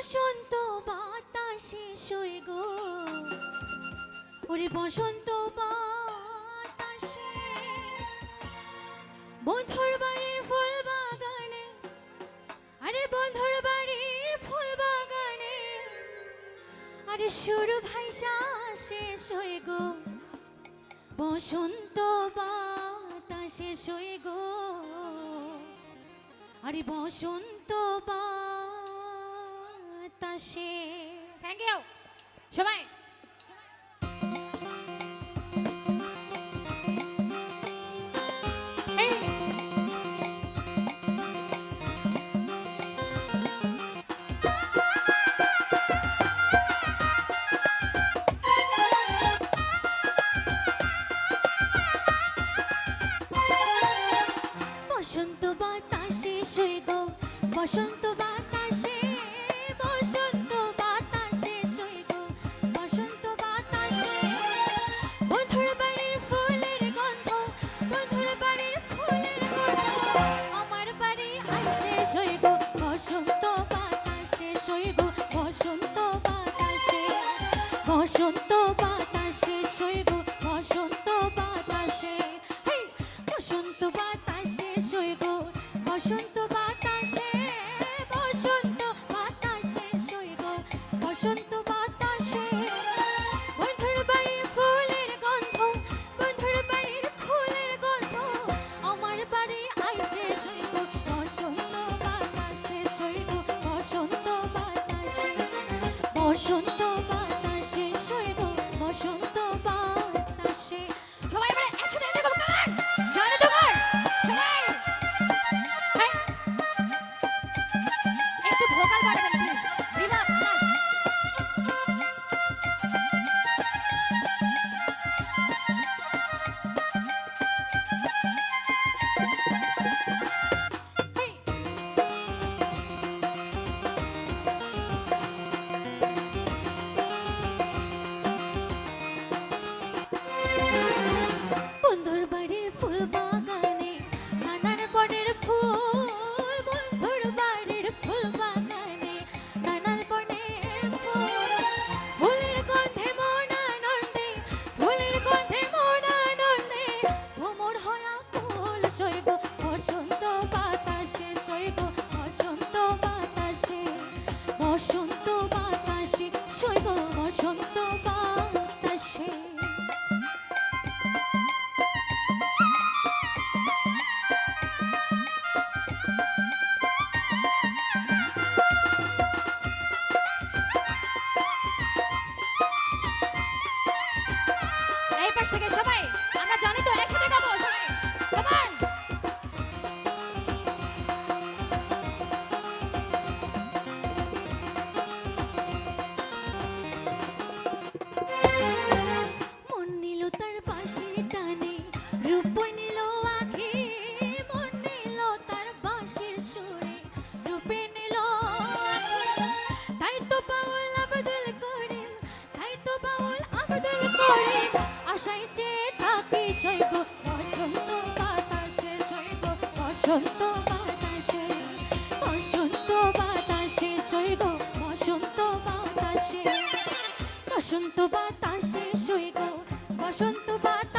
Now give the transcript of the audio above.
বসন্ত বাতাসে সই গো। ওরে বসন্ত বাতাসে বন্ধুর বাড়ির ফুল বাগানে, আরে বন্ধুর বাড়ির ফুল বাগানে, আরে সুর ভাইসা শেষ হয়ে গো। বসন্ত বাতাসে সই গো। আরে বসন্ত বা আসে থ্যাংক ইউ সবাই। বসন্ত বাতাসে সই গো বসন্ত বাতাস বসন্ত বাতাসে সৈক show আশায় থাকি সৈব বসন্ত বাতাসে সৈব বসন্ত বাতাসে বসন্ত বাতাসে সৈব বসন্ত বাতাসে বসন্ত বাতাসে সৈব বসন্ত বাতাসে